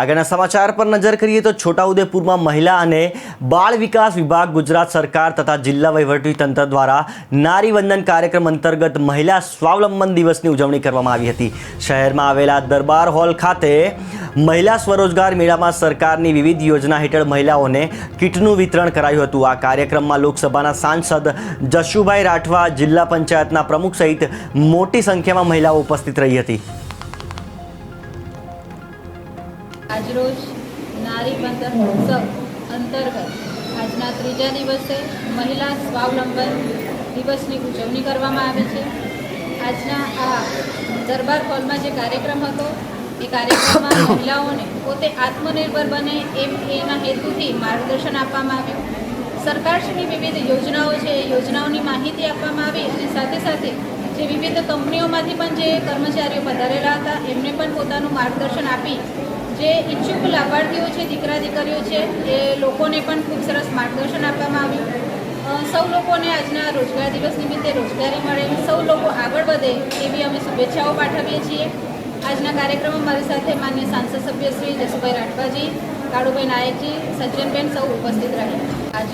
આગળના સમાચાર પર નજર કરીએ તો છોટાઉદેપુરમાં મહિલા અને બાળ વિકાસ વિભાગ ગુજરાત સરકાર તથા જિલ્લા તંત્ર દ્વારા નારી વંદન કાર્યક્રમ અંતર્ગત મહિલા સ્વાવલંબન દિવસની ઉજવણી કરવામાં આવી હતી. શહેરમાં આવેલા દરબાર હોલ ખાતે મહિલા સ્વરોજગાર મેળામાં સરકારની વિવિધ યોજના હેઠળ મહિલાઓને કીટનું વિતરણ કરાયું હતું. આ કાર્યક્રમમાં લોકસભાના સાંસદ જશુભાઈ રાઠવા, જિલ્લા પંચાયતના પ્રમુખ સહિત મોટી સંખ્યામાં મહિલાઓ ઉપસ્થિત રહી હતી. આજરોજ નારી બંધન ઉત્સવ અંતર્ગત આજના ત્રીજા દિવસે મહિલા સ્વાવલંબન દિવસની ઉજવણી કરવામાં આવે છે. આજના આ દરબાર હોલમાં જે કાર્યક્રમ હતો, એ કાર્યક્રમમાં મહિલાઓને પોતે આત્મનિર્ભર બને એમ એના હેતુથી માર્ગદર્શન આપવામાં આવ્યું. સરકારશ્રીની વિવિધ યોજનાઓ છે, એ યોજનાઓની માહિતી આપવામાં આવી અને સાથે સાથે જે વિવિધ કંપનીઓમાંથી પણ જે કર્મચારીઓ પધારેલા હતા, એમને પણ પોતાનું માર્ગદર્શન આપી જે ઈચ્છુક લાભાર્થીઓ છે, દીકરા દીકરીઓ છે, એ લોકોને પણ ખૂબ સરસ માર્ગદર્શન આપવામાં આવ્યું. સૌ લોકોને આજના રોજગાર દિવસ નિમિત્તે રોજગારી મળે. સૌ લોકો આગળ વધે એવી અમે શુભેચ્છાઓ પાઠવીએ છીએ. આજના કાર્યક્રમમાં મારી સાથે માન્ય સાંસદ સભ્ય શ્રી જસુભાઈ રાઠવાજી, કાળુભાઈ નાયકજી, સજ્જનબેન સૌ ઉપસ્થિત રહ્યા. આજે